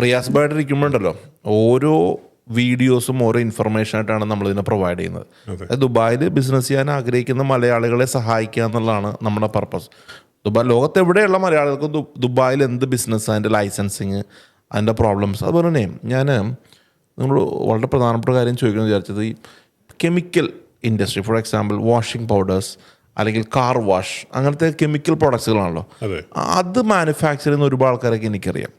റിയാസ് ബായിട്ട് ഇരിക്കുമ്പോണ്ടല്ലോ ഓരോ വീഡിയോസും ഓരോ ഇൻഫർമേഷൻ ആയിട്ടാണ് നമ്മൾ ഇതിനെ പ്രൊവൈഡ് ചെയ്യുന്നത് ദുബായിൽ ബിസിനസ് ചെയ്യാൻ ആഗ്രഹിക്കുന്ന മലയാളികളെ സഹായിക്കുക എന്നുള്ളതാണ് നമ്മുടെ പർപ്പസ് ദുബായ് ലോകത്ത് എവിടെയുള്ള മലയാളികൾക്കും ദുബായിൽ എന്ത് ബിസിനസ് അതിന്റെ ലൈസൻസിങ് അതിന്റെ പ്രോബ്ലംസ് അതുപോലെ തന്നെ ഞാൻ നിങ്ങൾ വളരെ പ്രധാനപ്പെട്ട കാര്യം ചോദിക്കുന്നത് വിചാരിച്ചത് ഈ chemical industry for example washing powders അല്ലെങ്കിൽ കാർ വാഷ് അങ്ങനത്തെ കെമിക്കൽ പ്രോഡക്ട്സുകളാണല്ലോ അത്. മാനുഫാക്ചർ ചെയ്യുന്ന ഒരുപാട് ആൾക്കാരൊക്കെ എനിക്കറിയാം.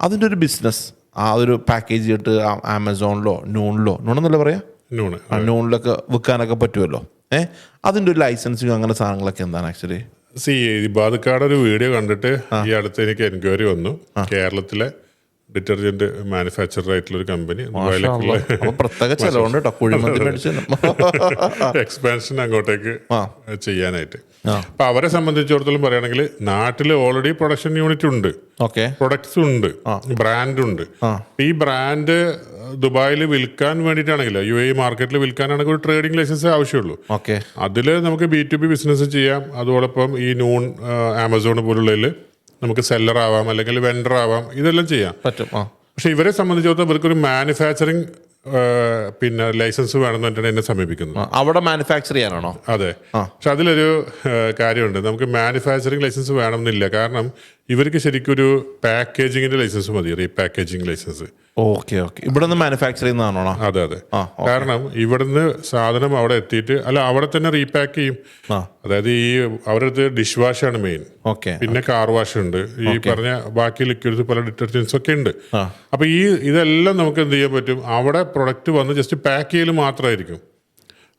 അതിന്റെ ഒരു ബിസിനസ് ആ ഒരു പാക്കേജ് ഇട്ട് ആമസോണിലോ നൂണിലോ നൂണെന്നല്ല പറയാ? നൂണ് ആ നൂണിലൊക്കെ വിൽക്കാനൊക്കെ പറ്റുമല്ലോ. ഏഹ് അതിന്റെ ഒരു ലൈസൻസിങ് അങ്ങനെ സാധനങ്ങളൊക്കെ എന്താണ് ആക്ച്വലി സി ബാധക്കാട് ഒരു വീഡിയോ കണ്ടിട്ട് ഈ അടുത്ത് എനിക്ക് എൻക്വയറി വന്നു. കേരളത്തിലെ ഡിറ്റർജന്റ് മാനുഫാക്ചറർ ആയിട്ടുള്ള ഒരു കമ്പനി എക്സ്പാൻഷൻ അങ്ങോട്ടേക്ക് ചെയ്യാനായിട്ട്. അപ്പൊ അവരെ സംബന്ധിച്ചിടത്തോളം പറയുകയാണെങ്കിൽ നാട്ടിൽ ഓൾറെഡി പ്രൊഡക്ഷൻ യൂണിറ്റ് ഉണ്ട്. പ്രൊഡക്ട്സ് ഉണ്ട്. ബ്രാൻഡ് ഉണ്ട്. ഈ ബ്രാൻഡ് ദുബായിൽ വിൽക്കാൻ വേണ്ടിയിട്ടാണെങ്കിലോ യു എ മാർക്കറ്റിൽ വിൽക്കാനാണെങ്കിൽ ഒരു ട്രേഡിംഗ് ലൈസൻസ് ആവശ്യമുള്ളൂ. അതിൽ നമുക്ക് ബി ടു ബി ബിസിനസ് ചെയ്യാം. അതോടൊപ്പം ഈ നൂൺ ആമസോൺ പോലുള്ളതിൽ നമുക്ക് സെല്ലർ ആവാം അല്ലെങ്കിൽ വെണ്ടർ ആവാം ഇതെല്ലാം ചെയ്യാം. പറ്റും പക്ഷെ ഇവരെ സംബന്ധിച്ചിടത്തോളം ഇവർക്കൊരു മാനുഫാക്ചറിങ് പിന്നെ ലൈസൻസ് വേണമെന്നിട്ടാണ് എന്നെ സമീപിക്കുന്നത് അവിടെ മാനുഫാക്ചർ ചെയ്യാനാണോ? അതെ. പക്ഷെ അതിലൊരു കാര്യമുണ്ട്. നമുക്ക് മാനുഫാക്ചറിങ് ലൈസൻസ് വേണമെന്നില്ല. കാരണം ഇവർക്ക് ശരിക്കും ഒരു പാക്കേജിങ്ങിന്റെ ലൈസൻസ് മതി റീപാക്കേജിങ് ലൈസൻസ് ഓക്കെ ഓക്കെ. ഇവിടെ നിന്ന് മാനുഫാക്ചർ ചെയ്യുന്നതാണോ അതെ അതെ. കാരണം ഇവിടുന്ന് സാധനം അവിടെ എത്തിയിട്ട് അല്ല അവിടെ തന്നെ റീപാക്ക് ചെയ്യും. അതായത് ഈ അവരുടെ ഡിഷ് വാഷ് ആണ് മെയിൻ ഓക്കെ. പിന്നെ കാർ വാഷ് ഉണ്ട്. ഈ പറഞ്ഞ ബാക്കി ലിക്വിഡ്സ് പല ഡിറ്റർജൻസ് ഒക്കെ ഉണ്ട്. അപ്പൊ ഈ ഇതെല്ലാം നമുക്ക് എന്ത് ചെയ്യാൻ പറ്റും? അവിടെ പ്രൊഡക്റ്റ് വന്ന് ജസ്റ്റ് പാക്ക് ചെയ്യൽ മാത്രമായിരിക്കും.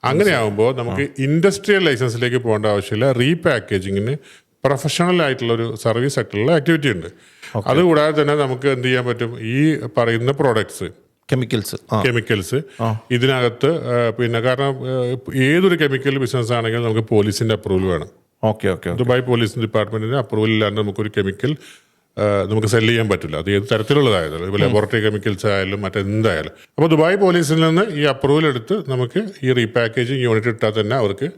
അങ്ങനെയാകുമ്പോൾ നമുക്ക് ഇൻഡസ്ട്രിയൽ ലൈസൻസിലേക്ക് പോകേണ്ട ആവശ്യമില്ല. റീപാക്കേജിങ്ങിന് പ്രൊഫഷണൽ ആയിട്ടുള്ള ഒരു സർവീസ് സെക്ടറിലുള്ള ആക്ടിവിറ്റി ഉണ്ട് അതുകൂടാതെ തന്നെ നമുക്ക് എന്ത് ചെയ്യാൻ പറ്റും? ഈ പറയുന്ന പ്രോഡക്ട്സ് കെമിക്കൽസ് കെമിക്കൽസ് ഇതിനകത്ത് പിന്നെ കാരണം ഏതൊരു കെമിക്കൽ ബിസിനസ് ആണെങ്കിലും നമുക്ക് പോലീസിന്റെ അപ്രൂവൽ വേണം. Okay okay okay Dubai police ഡിപ്പാർട്ട്മെന്റിന്റെ അപ്രൂവൽ ഇല്ലാണ്ട് നമുക്കൊരു കെമിക്കൽ നമുക്ക് സെൽ ചെയ്യാൻ പറ്റില്ല. അത് ഏത് തരത്തിലുള്ളതായാലും ഇപ്പോൾ ലബോറട്ടറി കെമിക്കൽസ് ആയാലും മറ്റെന്തായാലും. അപ്പോൾ ദുബായ് പോലീസിൽ നിന്ന് ഈ അപ്രൂവൽ എടുത്ത് നമുക്ക് ഈ റീപാക്കേജിങ് യൂണിറ്റ് ഇട്ടാൽ തന്നെ അവർക്ക്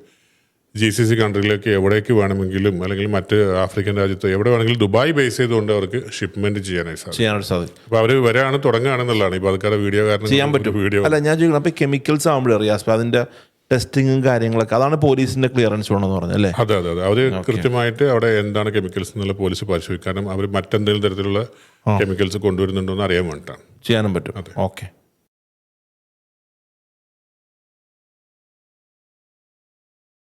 ജി സി സി കൺട്രിയിലേക്ക് എവിടേക്ക് വേണമെങ്കിലും അല്ലെങ്കിൽ മറ്റ് ആഫ്രിക്കൻ രാജ്യത്ത് എവിടെ വേണമെങ്കിലും ദുബായ് ബേസ് ചെയ്തുകൊണ്ട് അവർക്ക് ഷിപ്മെന്റ് ചെയ്യാനായി ചെയ്യാനായിട്ട് സാധിക്കും. അപ്പോൾ അവർ വരാണ് തുടങ്ങുകയാണെന്നുള്ളതാണ്. ഇപ്പോൾ ആൾക്കാരുടെ വീഡിയോ കാരണം ചെയ്യാൻ പറ്റും. വീഡിയോ അല്ല ഞാൻ ചോദിക്കണം അപ്പൊ കെമിക്കൽസ് ആകുമ്പോഴേ അറിയാം അതിന്റെ ടെസ്റ്റിങ്ങും കാര്യങ്ങളൊക്കെ അതാണ് പോലീസിന്റെ ക്ലിയറൻസ് വേണമെന്ന് പറഞ്ഞത് അല്ലേ? അതെ അതെ അതെ. അവർ കൃത്യമായിട്ട് അവിടെ എന്താണ് കെമിക്കൽസ് എന്നുള്ള പോലീസ് പരിശോധിക്കാനും അവർ മറ്റെന്തെങ്കിലും തരത്തിലുള്ള കെമിക്കൽസ് കൊണ്ടുവരുന്നുണ്ടോ എന്ന് അറിയാൻ വേണ്ടിയിട്ടാണ്. ചെയ്യാനും പറ്റും. ഓക്കെ.